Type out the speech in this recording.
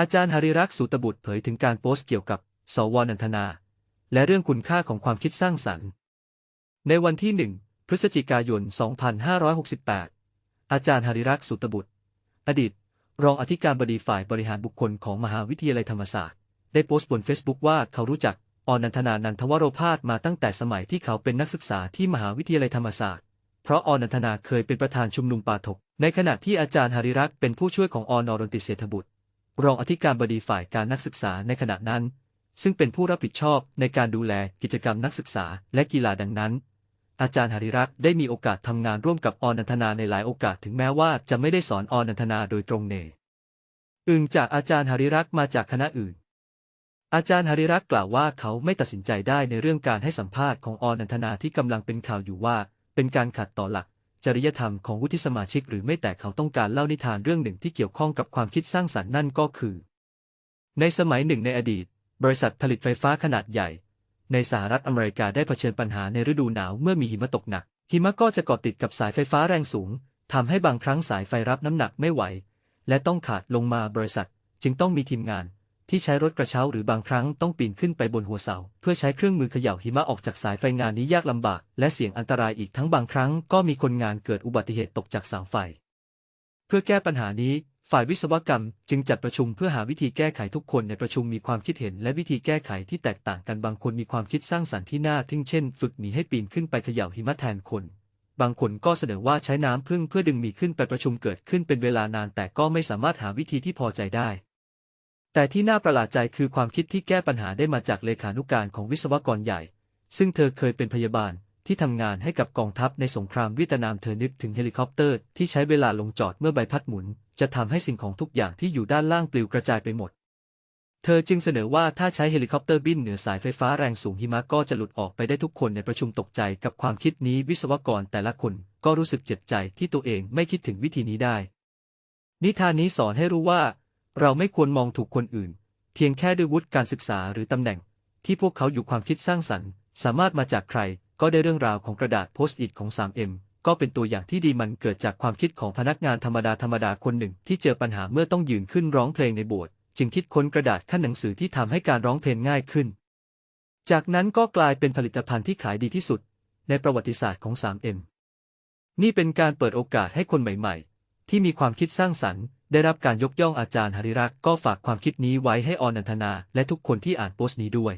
อาจารย์หริรักษ์สุตบุตรเผยถึงการโพสต์เกี่ยวกับ สวนันทนา และเรื่องคุณค่าของความคิดสร้างสรรค์ ในวันที่ 1 พฤศจิกายน 2568 อาจารย์หริรักษ์สุตบุตร อดีต รองอธิการบดีฝ่ายบริหารบุคคลของมหาวิทยาลัยธรรมศาสตร์ ได้โพสต์บนเฟซบุ๊กว่าเขารู้จักอนันทนานันทวโรพาสมาตั้งแต่สมัยที่เขาเป็นนักศึกษาที่มหาวิทยาลัยธรรมศาสตร์ เพราะอนันทนาเคยเป็นประธานชุมนุมปาถก ในขณะที่อาจารย์หริรักษ์เป็นผู้ช่วยของอนรนติเศรษฐบุตร รองอธิการบดีฝ่ายการนักศึกษาในขณะนั้น ซึ่งเป็นผู้รับผิดชอบในการดูแลกิจกรรมนักศึกษาและกีฬาดังนั้น อาจารย์หริรักษ์ได้มีโอกาสทำงานร่วมกับอนันทนาในหลายโอกาสถึงแม้ว่าจะไม่ได้สอนอนันทนาโดยตรงเนอึงจากอาจารย์หริรักษ์มาจากคณะอื่น อาจารย์หริรักษ์กล่าวว่าเขาไม่ตัดสินใจได้ในเรื่องการให้สัมภาษณ์ของอนันทนาที่กำลังเป็นข่าวอยู่ว่า เป็นการขัดต่อหลัก จริยธรรมของวุฒิสมาชิกหรือไม่แต่เขาต้องการเล่านิทานเรื่องหนึ่งที่เกี่ยวข้องกับความคิดสร้างสรรค์นั่นก็คือ ในสมัยหนึ่งในอดีต บริษัทผลิตไฟฟ้าขนาดใหญ่ ในสหรัฐอเมริกาได้เผชิญปัญหาในฤดูหนาวเมื่อมีหิมะตกหนัก หิมะก็จะเกาะติดกับสายไฟฟ้าแรงสูงทำให้บางครั้งสายไฟรับน้ำหนักไม่ไหว และต้องขาดลงมาบริษัทจึงต้องมีทีมงาน ที่ใช้รถกระเช้าหรือบางครั้งต้องปีนขึ้นไปบนหัวเสา เพื่อใช้เครื่องมือเขย่าหิมะออกจากสายไฟงานนี้ยากลำบาก และเสี่ยงอันตรายอีกทั้งบางครั้งก็มีคนงานเกิดอุบัติเหตุตกจากเสาไฟ เพื่อแก้ปัญหานี้ ฝ่ายวิศวกรรมจึงจัดประชุมเพื่อหาวิธีแก้ไขทุกคนในประชุมมีความคิดเห็น และวิธีแก้ไขที่แตกต่างกันบางคนมีความคิดสร้างสรรค์ที่น่าทึ่งเช่น ฝึกหมีให้ปีนขึ้นไปเขย่าหิมะแทนคนบางคนก็เสนอว่าใช้น้ำพึ่งเพื่อดึงมีขึ้นไปประชุมเกิดขึ้นเป็นเวลานานแต่ก็ไม่สามารถหาวิธีที่พอใจได้ แต่ที่น่าประหลาดใจคือความคิดที่แก้ปัญหาได้มาจากเลขานุการของวิศวกรใหญ่ ซึ่งเธอเคยเป็นพยาบาลที่ทำงานให้กับกองทัพในสงครามเวียดนามเธอนึกถึงเฮลิคอปเตอร์ที่ใช้เวลาลงจอดเมื่อใบพัดหมุน จะทำให้สิ่งของทุกอย่างที่อยู่ด้านล่างปลิวกระจายไปหมด เธอจึงเสนอว่าถ้าใช้เฮลิคอปเตอร์บินเหนือสายไฟฟ้าแรงสูงหิมะก็จะหลุดออกไปได้ทุกคนในประชุมตกใจกับความคิดนี้วิศวกรแต่ละคนก็รู้สึกเจ็บใจที่ตัวเองไม่คิดถึงวิธีนี้ได้ นิทานนี้สอนให้รู้ว่า เราไม่ควรมองถูกคนอื่น เพียงแค่ด้วยวุฒิการศึกษาหรือตำแหน่ง ที่พวกเขาอยู่ความคิดสร้างสรรค์ สามารถมาจากใคร ก็ได้เรื่องราวของกระดาษโพสต์อิทของ 3M ก็เป็นตัวอย่างที่ดีมันเกิดจากความคิดของพนักงานธรรมดาธรรมดาคนหนึ่ง ที่เจอปัญหาเมื่อต้องยืนขึ้นร้องเพลงในโบสถ์จึงคิดค้นกระดาษขั้นหนังสือที่ทำให้การร้องเพลงง่ายขึ้น จากนั้นก็กลายเป็นผลิตภัณฑ์ที่ขายดีที่สุด ในประวัติศาสตร์ของ 3M นี่เป็นการเปิดโอกาสให้คนใหม่ ๆ ที่มีความคิดสร้างสรรค์ ได้รับการยกย่องอาจารย์หริรักษ์ก็ฝากความคิดนี้ไว้ให้อนันทนา และทุกคนที่อ่านโพสต์นี้ด้วย